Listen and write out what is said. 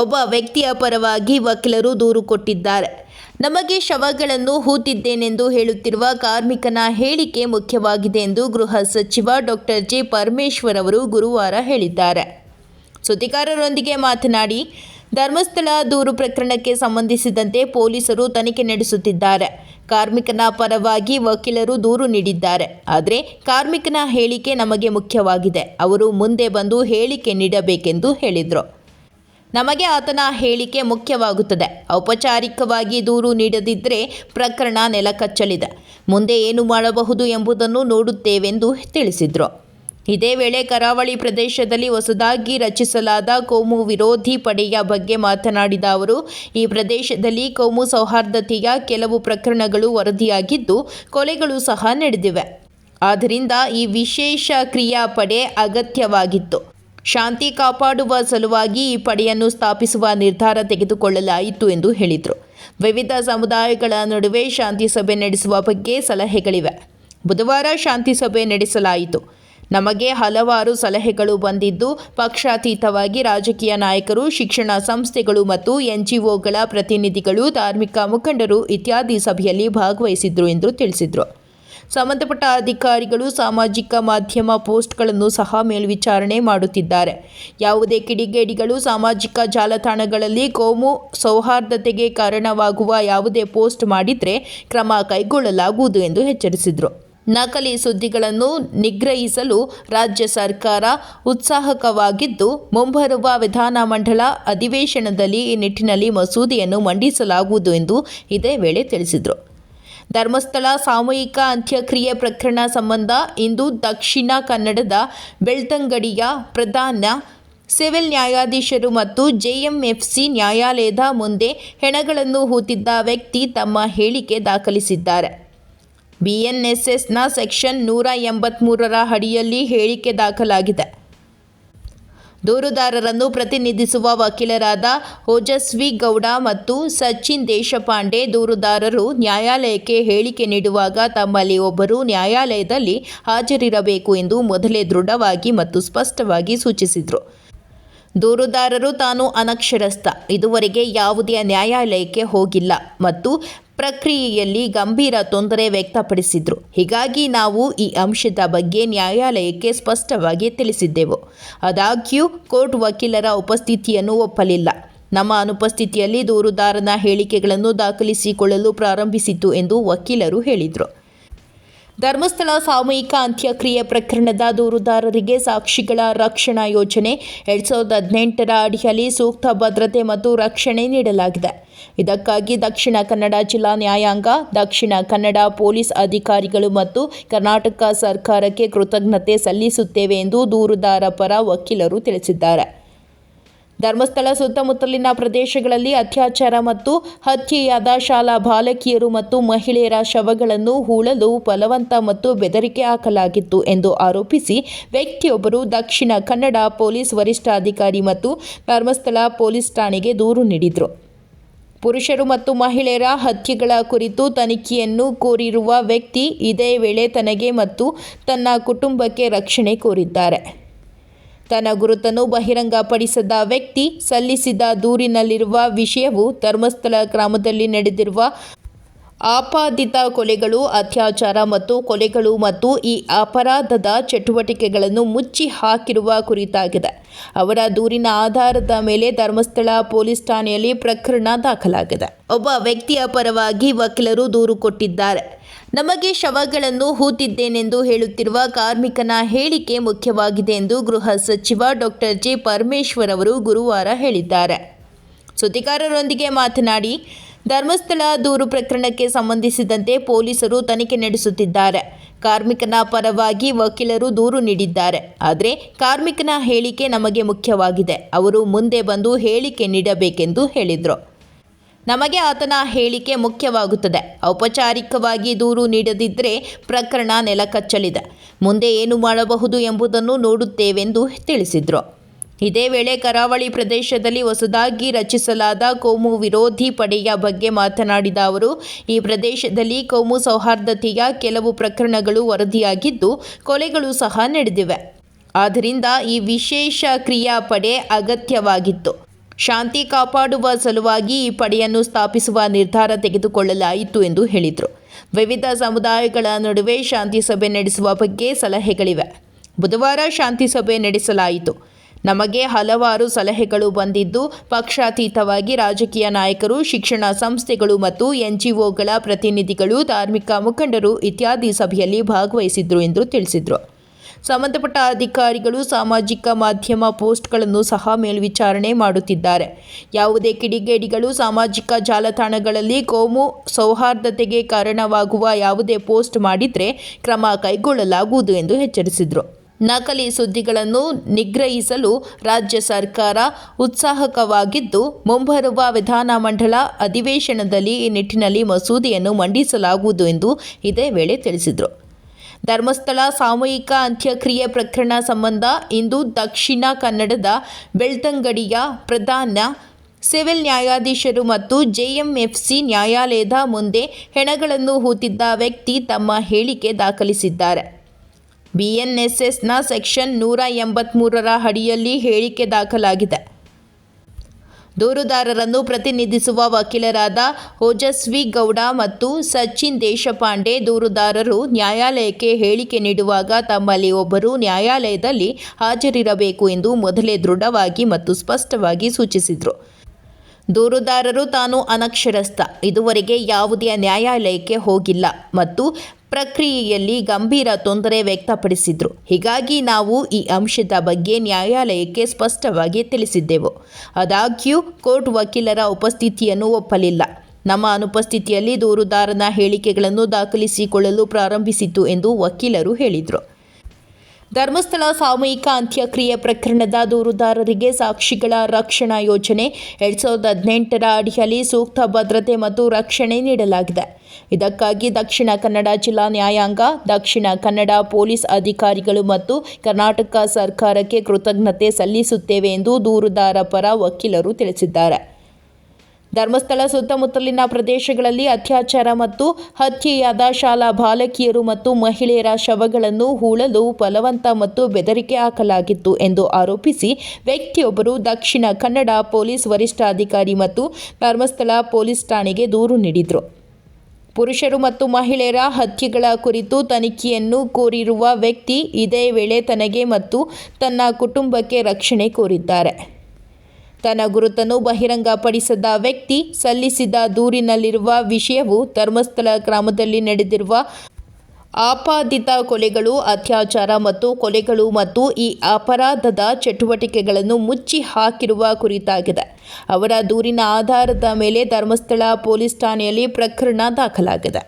ಒಬ್ಬ ವ್ಯಕ್ತಿಯ ಪರವಾಗಿ ವಕೀಲರು ದೂರು ಕೊಟ್ಟಿದ್ದಾರೆ. ನಮಗೆ ಶವಗಳನ್ನು ಹೂತಿದ್ದೇನೆಂದು ಹೇಳುತ್ತಿರುವ ಕಾರ್ಮಿಕನ ಹೇಳಿಕೆ ಮುಖ್ಯವಾಗಿದೆ ಎಂದು ಗೃಹ ಸಚಿವ ಡಾಕ್ಟರ್ ಜಿ. ಪರಮೇಶ್ವರ್ ಅವರು ಗುರುವಾರ ಹೇಳಿದ್ದಾರೆ. ಸುದ್ದಿಗಾರರೊಂದಿಗೆ ಮಾತನಾಡಿ, ಧರ್ಮಸ್ಥಳ ದೂರು ಪ್ರಕರಣಕ್ಕೆ ಸಂಬಂಧಿಸಿದಂತೆ ಪೊಲೀಸರು ತನಿಖೆ ನಡೆಸುತ್ತಿದ್ದಾರೆ. ಕಾರ್ಮಿಕನ ಪರವಾಗಿ ವಕೀಲರು ದೂರು ನೀಡಿದ್ದಾರೆ. ಆದರೆ ಕಾರ್ಮಿಕನ ಹೇಳಿಕೆ ನಮಗೆ ಮುಖ್ಯವಾಗಿದೆ. ಅವರು ಮುಂದೆ ಬಂದು ಹೇಳಿಕೆ ನೀಡಬೇಕೆಂದು ಹೇಳಿದರು. ನಮಗೆ ಆತನ ಹೇಳಿಕೆ ಮುಖ್ಯವಾಗುತ್ತದೆ. ಔಪಚಾರಿಕವಾಗಿ ದೂರು ನೀಡದಿದ್ದರೆ ಪ್ರಕರಣ ನೆಲಕಚ್ಚಲಿದೆ. ಮುಂದೆ ಏನು ಮಾಡಬಹುದು ಎಂಬುದನ್ನು ನೋಡುತ್ತೇವೆಂದು ತಿಳಿಸಿದರು. ಇದೇ ವೇಳೆ ಕರಾವಳಿ ಪ್ರದೇಶದಲ್ಲಿ ಹೊಸದಾಗಿ ರಚಿಸಲಾದ ಕೋಮು ವಿರೋಧಿ ಪಡೆಯ ಬಗ್ಗೆ ಮಾತನಾಡಿದ ಅವರು, ಈ ಪ್ರದೇಶದಲ್ಲಿ ಕೋಮು ಸೌಹಾರ್ದತೆಯ ಕೆಲವು ಪ್ರಕರಣಗಳು ವರದಿಯಾಗಿದ್ದು ಕೊಲೆಗಳು ಸಹ ನಡೆದಿವೆ. ಆದ್ದರಿಂದ ಈ ವಿಶೇಷ ಕ್ರಿಯಾಪಡೆ ಅಗತ್ಯವಾಗಿತ್ತು. ಶಾಂತಿ ಕಾಪಾಡುವ ಸಲುವಾಗಿ ಈ ಪಡೆಯನ್ನು ಸ್ಥಾಪಿಸುವ ನಿರ್ಧಾರ ತೆಗೆದುಕೊಳ್ಳಲಾಯಿತು ಎಂದು ಹೇಳಿದರು. ವಿವಿಧ ಸಮುದಾಯಗಳ ನಡುವೆ ಶಾಂತಿ ಸಭೆ ನಡೆಸುವ ಬಗ್ಗೆ ಸಲಹೆಗಳಿವೆ. ಬುಧವಾರ ಶಾಂತಿ ಸಭೆ ನಡೆಸಲಾಯಿತು. ನಮಗೆ ಹಲವಾರು ಸಲಹೆಗಳು ಬಂದಿದ್ದು, ಪಕ್ಷಾತೀತವಾಗಿ ರಾಜಕೀಯ ನಾಯಕರು, ಶಿಕ್ಷಣ ಸಂಸ್ಥೆಗಳು ಮತ್ತು ಎನ್ಜಿಒಗಳ ಪ್ರತಿನಿಧಿಗಳು, ಧಾರ್ಮಿಕ ಮುಖಂಡರು ಇತ್ಯಾದಿ ಸಭೆಯಲ್ಲಿ ಭಾಗವಹಿಸಿದ್ರು ಎಂದು ತಿಳಿಸಿದರು. ಸಂಬಂಧಪಟ್ಟ ಅಧಿಕಾರಿಗಳು ಸಾಮಾಜಿಕ ಮಾಧ್ಯಮ ಪೋಸ್ಟ್ಗಳನ್ನು ಸಹ ಮೇಲ್ವಿಚಾರಣೆ ಮಾಡುತ್ತಿದ್ದಾರೆ. ಯಾವುದೇ ಕಿಡಿಗೇಡಿಗಳು ಸಾಮಾಜಿಕ ಜಾಲತಾಣಗಳಲ್ಲಿ ಕೋಮು ಸೌಹಾರ್ದತೆಗೆ ಕಾರಣವಾಗುವ ಯಾವುದೇ ಪೋಸ್ಟ್ ಮಾಡಿದರೆ ಕ್ರಮ ಕೈಗೊಳ್ಳಲಾಗುವುದು ಎಂದು ಎಚ್ಚರಿಸಿದರು. ನಕಲಿ ಸುದ್ದಿಗಳನ್ನು ನಿಗ್ರಹಿಸಲು ರಾಜ್ಯ ಸರ್ಕಾರ ಉತ್ಸಾಹಕವಾಗಿದ್ದು, ಮುಂಬರುವ ವಿಧಾನಮಂಡಲ ಅಧಿವೇಶನದಲ್ಲಿ ಈ ನಿಟ್ಟಿನಲ್ಲಿ ಮಸೂದೆಯನ್ನು ಮಂಡಿಸಲಾಗುವುದು ಎಂದು ಇದೇ ವೇಳೆ ತಿಳಿಸಿದರು. ಧರ್ಮಸ್ಥಳ ಸಾಮೂಹಿಕ ಅಂತ್ಯಕ್ರಿಯೆ ಪ್ರಕರಣ ಸಂಬಂಧ ಇಂದು ದಕ್ಷಿಣ ಕನ್ನಡದ ಬೆಳ್ತಂಗಡಿಯ ಪ್ರಧಾನ ಸಿವಿಲ್ ನ್ಯಾಯಾಧೀಶರು ಮತ್ತು ಜೆಎಂಎಫ್ಸಿ ನ್ಯಾಯಾಲಯದ ಮುಂದೆ ಹೆಣಗಳನ್ನು ಹೂತಿದ್ದ ವ್ಯಕ್ತಿ ತಮ್ಮ ಹೇಳಿಕೆ ದಾಖಲಿಸಿದ್ದಾರೆ. ಬಿಎನ್ಎಸ್ಎಸ್ನ ಸೆಕ್ಷನ್ ನೂರ ಎಂಬತ್ತ್ಮೂರರ ಅಡಿಯಲ್ಲಿ ಹೇಳಿಕೆ ದಾಖಲಾಗಿದೆ. ದೂರುದಾರರನ್ನು ಪ್ರತಿನಿಧಿಸುವ ವಕೀಲರಾದ ಓಜಸ್ವಿ ಗೌಡ ಮತ್ತು ಸಚಿನ್ ದೇಶಪಾಂಡೆ ದೂರುದಾರರು ನ್ಯಾಯಾಲಯಕ್ಕೆ ಹೇಳಿಕೆ ನೀಡುವಾಗ ತಮ್ಮಲ್ಲಿ ಒಬ್ಬರು ನ್ಯಾಯಾಲಯದಲ್ಲಿ ಹಾಜರಿರಬೇಕು ಎಂದು ಮೊದಲೇ ದೃಢವಾಗಿ ಮತ್ತು ಸ್ಪಷ್ಟವಾಗಿ ಸೂಚಿಸಿದರು. ದೂರುದಾರರು ತಾನು ಅನಕ್ಷರಸ್ಥ. ಇದುವರೆಗೆ ಯಾವುದೇ ನ್ಯಾಯಾಲಯಕ್ಕೆ ಹೋಗಿಲ್ಲ ಮತ್ತು ಪ್ರಕ್ರಿಯೆಯಲ್ಲಿ ಗಂಭೀರ ತೊಂದರೆ ವ್ಯಕ್ತಪಡಿಸಿದ್ರು. ಹೀಗಾಗಿ ನಾವು ಈ ಅಂಶದ ಬಗ್ಗೆ ನ್ಯಾಯಾಲಯಕ್ಕೆ ಸ್ಪಷ್ಟವಾಗಿ ತಿಳಿಸಿದ್ದೆವು. ಆದಾಗ್ಯೂ, ಕೋರ್ಟ್ ವಕೀಲರ ಉಪಸ್ಥಿತಿಯನ್ನು ಒಪ್ಪಲಿಲ್ಲ. ನಮ್ಮ ಅನುಪಸ್ಥಿತಿಯಲ್ಲಿ ದೂರುದಾರನ ಹೇಳಿಕೆಗಳನ್ನು ದಾಖಲಿಸಿಕೊಳ್ಳಲು ಪ್ರಾರಂಭಿಸಿತು ಎಂದು ವಕೀಲರು ಹೇಳಿದರು. ಧರ್ಮಸ್ಥಳ ಸಾಮೂಹಿಕ ಅಂತ್ಯಕ್ರಿಯೆ ಪ್ರಕರಣದ ದೂರುದಾರರಿಗೆ ಸಾಕ್ಷಿಗಳ ರಕ್ಷಣಾ ಯೋಜನೆ. ಎರಡ್ ಸಾವಿರದ ಹದಿನೆಂಟರ ಅಡಿಯಲ್ಲಿ ಸೂಕ್ತ ಭದ್ರತೆ ಮತ್ತು ರಕ್ಷಣೆ ನೀಡಲಾಗಿದೆ. ಇದಕ್ಕಾಗಿ ದಕ್ಷಿಣ ಕನ್ನಡ ಜಿಲ್ಲಾ ನ್ಯಾಯಾಂಗ, ದಕ್ಷಿಣ ಕನ್ನಡ ಪೊಲೀಸ್ ಅಧಿಕಾರಿಗಳು ಮತ್ತು ಕರ್ನಾಟಕ ಸರ್ಕಾರಕ್ಕೆ ಕೃತಜ್ಞತೆ ಸಲ್ಲಿಸುತ್ತೇವೆ ಎಂದು ದೂರುದಾರ ಪರ ವಕೀಲರು ತಿಳಿಸಿದ್ದಾರೆ. ಧರ್ಮಸ್ಥಳ ಸುತ್ತಮುತ್ತಲಿನ ಪ್ರದೇಶಗಳಲ್ಲಿ ಅತ್ಯಾಚಾರ ಮತ್ತು ಹತ್ಯೆಯಾದ ಶಾಲಾ ಬಾಲಕಿಯರು ಮತ್ತು ಮಹಿಳೆಯರ ಶವಗಳನ್ನು ಹೂಳಲು ಬಲವಂತ ಮತ್ತು ಬೆದರಿಕೆ ಹಾಕಲಾಗಿತ್ತು ಎಂದು ಆರೋಪಿಸಿ ವ್ಯಕ್ತಿಯೊಬ್ಬರು ದಕ್ಷಿಣ ಕನ್ನಡ ಪೊಲೀಸ್ ವರಿಷ್ಠಾಧಿಕಾರಿ ಮತ್ತು ಧರ್ಮಸ್ಥಳ ಪೊಲೀಸ್ ಠಾಣೆಗೆ ದೂರು ನೀಡಿದರು. ಪುರುಷರು ಮತ್ತು ಮಹಿಳೆಯರ ಹತ್ಯೆಗಳ ಕುರಿತು ತನಿಖೆಯನ್ನು ಕೋರಿರುವ ವ್ಯಕ್ತಿ ಇದೇ ವೇಳೆ ತನಗೆ ಮತ್ತು ತನ್ನ ಕುಟುಂಬಕ್ಕೆ ರಕ್ಷಣೆ ಕೋರಿದ್ದಾರೆ. ತನ್ನ ಗುರುತನ್ನು ಬಹಿರಂಗಪಡಿಸದ ವ್ಯಕ್ತಿ ಸಲ್ಲಿಸಿದ ದೂರಿನಲ್ಲಿರುವ ವಿಷಯವು ಧರ್ಮಸ್ಥಳ ಗ್ರಾಮದಲ್ಲಿ ನಡೆದಿರುವ ಆಪಾದಿತ ಕೊಲೆಗಳು, ಅತ್ಯಾಚಾರ ಮತ್ತು ಕೊಲೆಗಳು ಮತ್ತು ಈ ಅಪರಾಧದ ಚಟುವಟಿಕೆಗಳನ್ನು ಮುಚ್ಚಿ ಹಾಕಿರುವ ಕುರಿತಾಗಿದೆ. ಅವರ ದೂರಿನ ಆಧಾರದ ಮೇಲೆ ಧರ್ಮಸ್ಥಳ ಪೊಲೀಸ್ ಠಾಣೆಯಲ್ಲಿ ಪ್ರಕರಣ ದಾಖಲಾಗಿದೆ. ಒಬ್ಬ ವ್ಯಕ್ತಿಯ ಪರವಾಗಿ ವಕೀಲರು ದೂರು ಕೊಟ್ಟಿದ್ದಾರೆ. ನಮಗೆ ಶವಗಳನ್ನು ಹೂತಿದ್ದೇನೆಂದು ಹೇಳುತ್ತಿರುವ ಕಾರ್ಮಿಕನ ಹೇಳಿಕೆ ಮುಖ್ಯವಾಗಿದೆ ಎಂದು ಗೃಹ ಸಚಿವ ಡಾಕ್ಟರ್ ಜಿ ಪರಮೇಶ್ವರ್ ಅವರು ಗುರುವಾರ ಹೇಳಿದ್ದಾರೆ. ಸುದ್ದಿಗಾರರೊಂದಿಗೆ ಮಾತನಾಡಿ, ಧರ್ಮಸ್ಥಳ ದೂರು ಪ್ರಕರಣಕ್ಕೆ ಸಂಬಂಧಿಸಿದಂತೆ ಪೊಲೀಸರು ತನಿಖೆ ನಡೆಸುತ್ತಿದ್ದಾರೆ. ಕಾರ್ಮಿಕನ ಪರವಾಗಿ ವಕೀಲರು ದೂರು ನೀಡಿದ್ದಾರೆ. ಆದರೆ ಕಾರ್ಮಿಕನ ಹೇಳಿಕೆ ನಮಗೆ ಮುಖ್ಯವಾಗಿದೆ. ಅವರು ಮುಂದೆ ಬಂದು ಹೇಳಿಕೆ ನೀಡಬೇಕೆಂದು ಹೇಳಿದರು. ನಮಗೆ ಆತನ ಹೇಳಿಕೆ ಮುಖ್ಯವಾಗುತ್ತದೆ. ಔಪಚಾರಿಕವಾಗಿ ದೂರು ನೀಡದಿದ್ದರೆ ಪ್ರಕರಣ ನೆಲಕಚ್ಚಲಿದೆ. ಮುಂದೆ ಏನು ಮಾಡಬಹುದು ಎಂಬುದನ್ನು ನೋಡುತ್ತೇವೆಂದು ತಿಳಿಸಿದರು. ಇದೇ ವೇಳೆ ಕರಾವಳಿ ಪ್ರದೇಶದಲ್ಲಿ ಹೊಸದಾಗಿ ರಚಿಸಲಾದ ಕೋಮು ವಿರೋಧಿ ಪಡೆಯ ಬಗ್ಗೆ ಮಾತನಾಡಿದ ಅವರು, ಈ ಪ್ರದೇಶದಲ್ಲಿ ಕೋಮು ಸೌಹಾರ್ದತೆಯ ಕೆಲವು ಪ್ರಕರಣಗಳು ವರದಿಯಾಗಿದ್ದು ಕೊಲೆಗಳು ಸಹ ನಡೆದಿವೆ. ಆದ್ದರಿಂದ ಈ ವಿಶೇಷ ಕ್ರಿಯಾಪಡೆ ಅಗತ್ಯವಾಗಿತ್ತು. ಶಾಂತಿ ಕಾಪಾಡುವ ಸಲುವಾಗಿ ಈ ಪಡೆಯನ್ನು ಸ್ಥಾಪಿಸುವ ನಿರ್ಧಾರ ತೆಗೆದುಕೊಳ್ಳಲಾಯಿತು ಎಂದು ಹೇಳಿದರು. ವಿವಿಧ ಸಮುದಾಯಗಳ ನಡುವೆ ಶಾಂತಿ ಸಭೆ ನಡೆಸುವ ಬಗ್ಗೆ ಸಲಹೆಗಳಿವೆ. ಬುಧವಾರ ಶಾಂತಿ ಸಭೆ ನಡೆಸಲಾಯಿತು. ನಮಗೆ ಹಲವಾರು ಸಲಹೆಗಳು ಬಂದಿದ್ದು, ಪಕ್ಷಾತೀತವಾಗಿ ರಾಜಕೀಯ ನಾಯಕರು, ಶಿಕ್ಷಣ ಸಂಸ್ಥೆಗಳು ಮತ್ತು ಎನ್ಜಿಒಗಳ ಪ್ರತಿನಿಧಿಗಳು, ಧಾರ್ಮಿಕ ಮುಖಂಡರು ಇತ್ಯಾದಿ ಸಭೆಯಲ್ಲಿ ಭಾಗವಹಿಸಿದ್ರು ಎಂದು ತಿಳಿಸಿದರು. ಸಂಬಂಧಪಟ್ಟ ಅಧಿಕಾರಿಗಳು ಸಾಮಾಜಿಕ ಮಾಧ್ಯಮ ಪೋಸ್ಟ್ಗಳನ್ನು ಸಹ ಮೇಲ್ವಿಚಾರಣೆ ಮಾಡುತ್ತಿದ್ದಾರೆ. ಯಾವುದೇ ಕಿಡಿಗೇಡಿಗಳು ಸಾಮಾಜಿಕ ಜಾಲತಾಣಗಳಲ್ಲಿ ಕೋಮು ಸೌಹಾರ್ದತೆಗೆ ಕಾರಣವಾಗುವ ಯಾವುದೇ ಪೋಸ್ಟ್ ಮಾಡಿದರೆ ಕ್ರಮ ಕೈಗೊಳ್ಳಲಾಗುವುದು ಎಂದು ಎಚ್ಚರಿಸಿದರು. ನಕಲಿ ಸುದ್ದಿಗಳನ್ನು ನಿಗ್ರಹಿಸಲು ರಾಜ್ಯ ಸರ್ಕಾರ ಉತ್ಸಾಹಕವಾಗಿದ್ದು, ಮುಂಬರುವ ವಿಧಾನಮಂಡಲ ಅಧಿವೇಶನದಲ್ಲಿ ಈ ನಿಟ್ಟಿನಲ್ಲಿ ಮಸೂದೆಯನ್ನು ಮಂಡಿಸಲಾಗುವುದು ಎಂದು ಇದೇ ವೇಳೆ ತಿಳಿಸಿದರು. ಧರ್ಮಸ್ಥಳ ಸಾಮೂಹಿಕ ಅಂತ್ಯಕ್ರಿಯೆ ಪ್ರಕರಣ ಸಂಬಂಧ ಇಂದು ದಕ್ಷಿಣ ಕನ್ನಡದ ಬೆಳ್ತಂಗಡಿಯ ಪ್ರಧಾನ ಸಿವಿಲ್ ನ್ಯಾಯಾಧೀಶರು ಮತ್ತು ಜೆಎಂಎಫ್ಸಿ ನ್ಯಾಯಾಲಯದ ಮುಂದೆ ಹೆಣಗಳನ್ನು ಹೂತಿದ್ದ ವ್ಯಕ್ತಿ ತಮ್ಮ ಹೇಳಿಕೆ ದಾಖಲಿಸಿದ್ದಾರೆ. ಬಿಎನ್ಎಸ್ಎಸ್ನ ಸೆಕ್ಷನ್ ನೂರ ಎಂಬತ್ತ್ಮೂರರ ಅಡಿಯಲ್ಲಿ ಹೇಳಿಕೆ ದಾಖಲಾಗಿದೆ. ದೂರುದಾರರನ್ನು ಪ್ರತಿನಿಧಿಸುವ ವಕೀಲರಾದ ಓಜಸ್ವಿ ಗೌಡ ಮತ್ತು ಸಚಿನ್ ದೇಶಪಾಂಡೆ ದೂರುದಾರರು ನ್ಯಾಯಾಲಯಕ್ಕೆ ಹೇಳಿಕೆ ನೀಡುವಾಗ ತಮ್ಮಲ್ಲಿ ಒಬ್ಬರು ನ್ಯಾಯಾಲಯದಲ್ಲಿ ಹಾಜರಿರಬೇಕು ಎಂದು ಮೊದಲೇ ದೃಢವಾಗಿ ಮತ್ತು ಸ್ಪಷ್ಟವಾಗಿ ಸೂಚಿಸಿದರು. ದೂರುದಾರರು ತಾನು ಅನಕ್ಷರಸ್ಥ. ಇದುವರೆಗೆ ಯಾವುದೇ ನ್ಯಾಯಾಲಯಕ್ಕೆ ಹೋಗಿಲ್ಲ ಮತ್ತು ಪ್ರಕ್ರಿಯೆಯಲ್ಲಿ ಗಂಭೀರ ತೊಂದರೆ ವ್ಯಕ್ತಪಡಿಸಿದ್ರು. ಹೀಗಾಗಿ ನಾವು ಈ ಅಂಶದ ಬಗ್ಗೆ ನ್ಯಾಯಾಲಯಕ್ಕೆ ಸ್ಪಷ್ಟವಾಗಿ ತಿಳಿಸಿದ್ದೆವು. ಆದಾಗ್ಯೂ, ಕೋರ್ಟ್ ವಕೀಲರ ಉಪಸ್ಥಿತಿಯನ್ನು ಒಪ್ಪಲಿಲ್ಲ. ನಮ್ಮ ಅನುಪಸ್ಥಿತಿಯಲ್ಲಿ ದೂರುದಾರನ ಹೇಳಿಕೆಗಳನ್ನು ದಾಖಲಿಸಿಕೊಳ್ಳಲು ಪ್ರಾರಂಭಿಸಿತು ಎಂದು ವಕೀಲರು ಹೇಳಿದರು. ಧರ್ಮಸ್ಥಳ ಸಾಮೂಹಿಕ ಅಂತ್ಯಕ್ರಿಯೆ ಪ್ರಕರಣದ ದೂರುದಾರರಿಗೆ ಸಾಕ್ಷಿಗಳ ರಕ್ಷಣಾ ಯೋಜನೆ. ಎರಡ್ ಸಾವಿರದ ಹದಿನೆಂಟರ ಅಡಿಯಲ್ಲಿ ಸೂಕ್ತ ಭದ್ರತೆ ಮತ್ತು ರಕ್ಷಣೆ ನೀಡಲಾಗಿದೆ. ಇದಕ್ಕಾಗಿ ದಕ್ಷಿಣ ಕನ್ನಡ ಜಿಲ್ಲಾ ನ್ಯಾಯಾಂಗ, ದಕ್ಷಿಣ ಕನ್ನಡ ಪೊಲೀಸ್ ಅಧಿಕಾರಿಗಳು ಮತ್ತು ಕರ್ನಾಟಕ ಸರ್ಕಾರಕ್ಕೆ ಕೃತಜ್ಞತೆ ಸಲ್ಲಿಸುತ್ತೇವೆ ಎಂದು ದೂರುದಾರ ಪರ ವಕೀಲರು ತಿಳಿಸಿದ್ದಾರೆ. ಧರ್ಮಸ್ಥಳ, ಸುತ್ತಮುತ್ತಲಿನ ಪ್ರದೇಶಗಳಲ್ಲಿ ಅತ್ಯಾಚಾರ ಮತ್ತು ಹತ್ಯೆಯಾದ ಶಾಲಾ ಬಾಲಕಿಯರು ಮತ್ತು ಮಹಿಳೆಯರ ಶವಗಳನ್ನು ಹೂಳಲು ಬಲವಂತ ಮತ್ತು ಬೆದರಿಕೆ ಹಾಕಲಾಗಿತ್ತು ಎಂದು ಆರೋಪಿಸಿ ವ್ಯಕ್ತಿಯೊಬ್ಬರು ದಕ್ಷಿಣ ಕನ್ನಡ ಪೊಲೀಸ್ ವರಿಷ್ಠಾಧಿಕಾರಿ ಮತ್ತು ಧರ್ಮಸ್ಥಳ ಪೊಲೀಸ್ ಠಾಣೆಗೆ ದೂರು ನೀಡಿದರು. ಪುರುಷರು ಮತ್ತು ಮಹಿಳೆಯರ ಹತ್ಯೆಗಳ ಕುರಿತು ತನಿಖೆಯನ್ನು ಕೋರಿರುವ ವ್ಯಕ್ತಿ ಇದೇ ವೇಳೆ ತನಗೆ ಮತ್ತು ತನ್ನ ಕುಟುಂಬಕ್ಕೆ ರಕ್ಷಣೆ ಕೋರಿದ್ದಾರೆ. ತನ್ನ ಗುರುತನ್ನು ಬಹಿರಂಗಪಡಿಸದ ವ್ಯಕ್ತಿ ಸಲ್ಲಿಸಿದ ದೂರಿನಲ್ಲಿರುವ ವಿಷಯವು ಧರ್ಮಸ್ಥಳ ಗ್ರಾಮದಲ್ಲಿ ನಡೆದಿರುವ ಆಪಾದಿತ ಕೊಲೆಗಳು, ಅತ್ಯಾಚಾರ ಮತ್ತು ಕೊಲೆಗಳು ಮತ್ತು ಈ ಅಪರಾಧದ ಚಟುವಟಿಕೆಗಳನ್ನು ಮುಚ್ಚಿ ಹಾಕಿರುವ ಕುರಿತಾಗಿದೆ. ಅವರ ದೂರಿನ ಆಧಾರದ ಮೇಲೆ ಧರ್ಮಸ್ಥಳ ಪೊಲೀಸ್ ಠಾಣೆಯಲ್ಲಿ ಪ್ರಕರಣ ದಾಖಲಾಗಿದೆ.